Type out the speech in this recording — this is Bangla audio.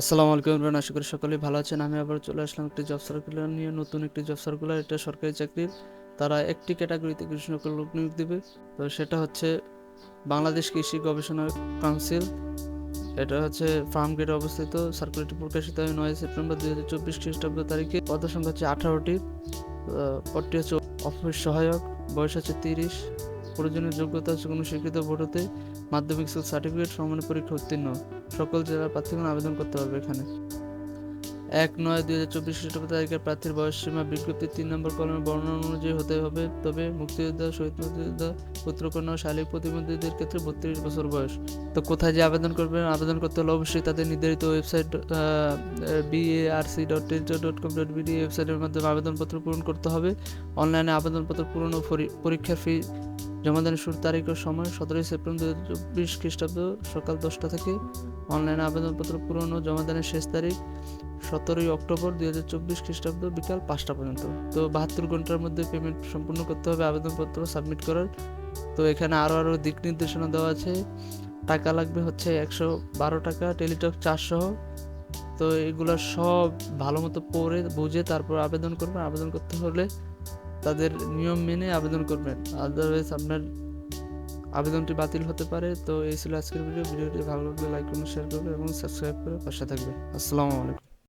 আসসালামু আলাইকুম ইমরান আশা করি সকলেই ভালো আছেন। আমি আবার চলে আসলাম একটি জব সার্কুলার নিয়ে, নতুন একটি জব সার্কুলার এটা সরকারি চাকরির তারা একটি ক্যাটাগরিতে কৃষ্ণ লোক নিয়োগ দেবে। তো সেটা হচ্ছে বাংলাদেশ কৃষি গবেষণা কাউন্সিল এটা হচ্ছে ফার্ম গেটে অবস্থিত। সার্কুলারটি প্রকাশিত হয় নয় সেপ্টেম্বর দুই হাজার চব্বিশ খ্রিস্টাব্দ তারিখে। পদ সংখ্যা হচ্ছে আঠারোটি। পদটি হচ্ছে অফিস সহায়ক। বয়স হচ্ছে তিরিশ। প্রয়োজনীয় যোগ্যতা কোনো স্বীকৃত বোর্ড হতে মাধ্যমিক স্কুল সার্টিফিকেট সমান পরীক্ষা উত্তীর্ণ। সকল জেলার প্রার্থীগণ আবেদন করতে পারবে এখানে। এক নয় দুই হাজার চব্বিশ খ্রিস্টাব্দ তারিখের প্রার্থীর বয়স সীমা বিজ্ঞপ্তির তিন নম্বর কলমের বর্ণনা অনুযায়ী হতে হবে। তবে মুক্তিযোদ্ধা শহীদ মুক্তিযোদ্ধা পুত্রকন্যা ও শালীক প্রতিবন্ধীদের ক্ষেত্রে বত্রিশ বছর বয়স। তো কোথায় যে আবেদন করবেন, আবেদন করতে হলে অবশ্যই তাদের নির্ধারিত website BARC dot dot com dot BD ওয়েবসাইটের মাধ্যমে আবেদনপত্র পূরণ করতে হবে। অনলাইনে আবেদনপত্র পূরণ ও পরি- পরীক্ষার ফি জমাদানের শুরুর তারিখ ও সময় সতেরোই সেপ্টেম্বর দু হাজার চব্বিশ খ্রিস্টাব্দ সকাল দশটা থেকে অনলাইনে আবেদনপত্র পূরণ ও জমাদানের শেষ তারিখ সতেরোই অক্টোবর দুই হাজার চব্বিশ খ্রিস্টাব্দ বিকাল পাঁচটা পর্যন্ত। তো বাহাত্তর ঘণ্টার মধ্যে পেমেন্ট সম্পূর্ণ করতে হবে, আবেদনপত্র সাবমিট করার। তো এখানে আরও আরও দিক নির্দেশনা দেওয়া আছে। টাকা লাগবে হচ্ছে একশো বারো টাকা টেলিটক চারশো তো এগুলো সব ভালো মতো পড়ে, বুঝে তারপর আবেদন করবেন আবেদন করতে হলে তাদের নিয়ম মেনে আবেদন করবেন। আদারওয়াইজ আপনার আবেদনটি বাতিল হতে পারে। তো এই ছিল আজকের ভিডিও। ভিডিওটি ভালো লাগলে লাইক করুন শেয়ার করবে এবং সাবস্ক্রাইব করে পাশে থাকবে আসসালামু আলাইকুম।